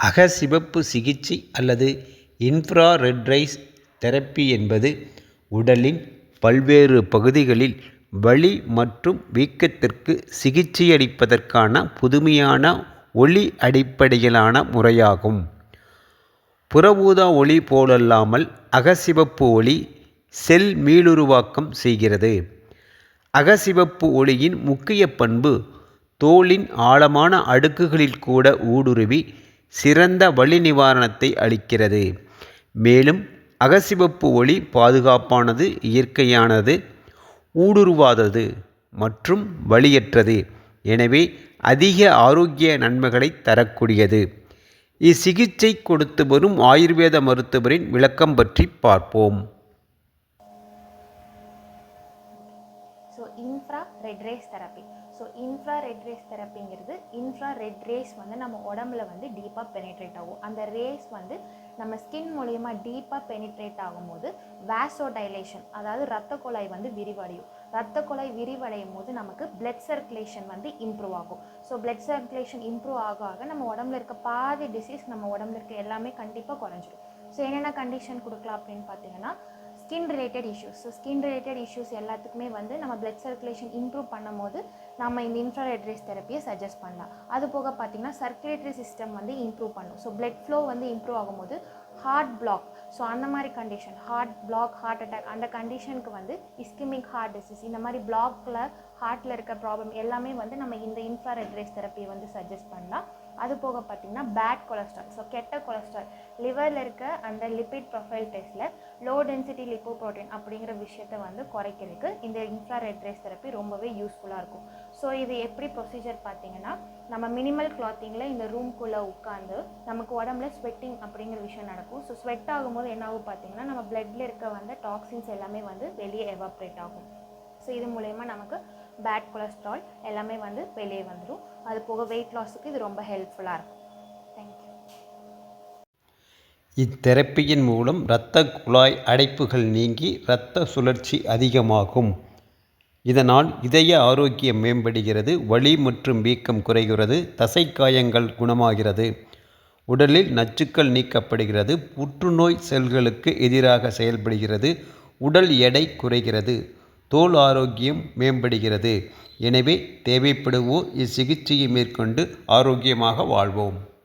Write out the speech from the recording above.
அகச்சிவப்பு சிகிச்சை அல்லது இன்ஃப்ராரெட் ரைஸ் தெரப்பி என்பது உடலின் பல்வேறு பகுதிகளில் வலி மற்றும் வீக்கத்திற்கு சிகிச்சையளிப்பதற்கான புதுமையான ஒளி அடிப்படையிலான முறையாகும். புற ஒளி போலல்லாமல் அகசிவப்பு ஒளி செல் மீளுருவாக்கம் செய்கிறது. அகசிவப்பு ஒளியின் முக்கிய பண்பு தோலின் ஆழமான அடுக்குகளில் கூட ஊடுருவி சிறந்த வலி நிவாரணத்தை அளிக்கிறது. மேலும் அகசிவப்பு ஒளி பாதுகாப்பானது இயற்கையானது ஊடுருவாதது மற்றும் வலியற்றது எனவே அதிக ஆரோக்கிய நன்மைகளை தரக்கூடியது. இச்சிகிச்சை கொடுத்து வரும் ஆயுர்வேத மருத்துவரின் விளக்கம் பற்றி பார்ப்போம். So infrared rays therapy so infrared rays தெரப்பிங்கிறது infrared rays வந்து நம்ம உடம்புல வந்து டீப்பாக பெனிட்ரேட் ஆகும். அந்த ரேஸ் வந்து நம்ம ஸ்கின் மூலயமா டீப்பாக பெனிட்ரேட் ஆகும்போது வேசோ டைலேஷன் அதாவது ரத்த குழாய் வந்து விரிவடையும். ரத்த குழாய் விரிவடையும் போது நமக்கு பிளட் சர்க்குலேஷன் வந்து இம்ப்ரூவ் ஆகும். ஸோ பிளட் சர்க்குலேஷன் இம்ப்ரூவ் ஆக ஆக நம்ம உடம்புல இருக்க பாதி டிசீஸ் நம்ம உடம்புல இருக்க எல்லாமே கண்டிப்பாக குறைஞ்சிடும் ஸோ என்னென்ன கண்டிஷன் கொடுக்கலாம் அப்படின்னு பார்த்தீங்கன்னா skin related issues so skin related issues எல்லாத்துக்குமே வந்து நம்ம பிளட் சர்க்குலேஷன் இம்ப்ரூவ் பண்ணும்போது நம்ம இந்த இன்ஃப்ராரெட் ரேஸ் தெரப்பியை சஜஸ்ட் பண்ணலாம். அது போக பார்த்திங்கன்னா சர்க்குலேட்டரி சிஸ்டம் வந்து இம்ப்ரூவ் பண்ணும். ஸோ பிளட் ஃப்ளோ வந்து இம்ப்ரூவ் ஆகும்போது ஹார்ட் பிளாக் ஸோ அந்த மாதிரி condition heart block heart attack அந்த கண்டிஷனுக்கு வந்து இஸ்கிமிக் ஹார்ட் டிசீஸ் இந்த மாதிரி பிளாக்கில் ஹார்ட்டில் இருக்க ப்ராப்ளம் எல்லாமே வந்து நம்ம இந்த இன்ஃப்ராரெட் ரேஸ் தெரப்பியை வந்து சஜஸ்ட் பண்ணலாம். அது போக பார்த்திங்கன்னா பேட் கொலஸ்ட்ரால் ஸோ கெட்ட கொலஸ்ட்ரால் லிவரில் இருக்க அந்த லிப்பிட் ப்ரொஃபைல் டெஸ்ட்டில் லோ டென்சிட்டி லிப்போ ப்ரோட்டீன் அப்படிங்கிற விஷயத்தை வந்து குறைக்கிறதுக்கு இந்த இன்ஃப்ராரெட் ரேஸ் தெரப்பி ரொம்பவே யூஸ்ஃபுல்லாக இருக்கும். ஸோ இது எப்படி ப்ரொசீஜர் பார்த்தீங்கன்னா நம்ம மினிமல் கிளாத்திங்கில் இந்த ரூம்குள்ளே உட்காந்து நமக்கு உடம்புல ஸ்வெட்டிங் அப்படிங்கிற விஷயம் நடக்கும். ஸோ ஸ்வெட் ஆகும்போது என்ன ஆகும் பார்த்தீங்கன்னா நம்ம பிளட்டில் இருக்க வந்து டாக்ஸின்ஸ் எல்லாமே வந்து வெளியே எவாப்ரேட் ஆகும். ஸோ இது மூலயமா நமக்கு பேட் கொலஸ்ட்ரால் எல்லாமே வந்து வெளியே வந்துடும் அது போக வெயிட் லாஸுக்கு இது ரொம்ப ஹெல்ப்ஃபுல்லாக இருக்கும். தேங்க்யூ இத்தெரப்பியின் மூலம் இரத்த குழாய் அடைப்புகள் நீங்கி இரத்த சுழற்சி அதிகமாகும். இதனால் இதய ஆரோக்கியம் மேம்படுகிறது வலி மற்றும் வீக்கம் குறைகிறது தசைக்காயங்கள் குணமாகிறது உடலில் நச்சுக்கள் நீக்கப்படுகிறது புற்றுநோய் செல்களுக்கு எதிராக செயல்படுகிறது உடல் எடை குறைகிறது. தோல் ஆரோக்கியம் மேம்படுகிறது. எனவே தேவைப்படுவோர் இச்சிகிச்சையை மேற்கொண்டு ஆரோக்கியமாக வாழ்வோம்.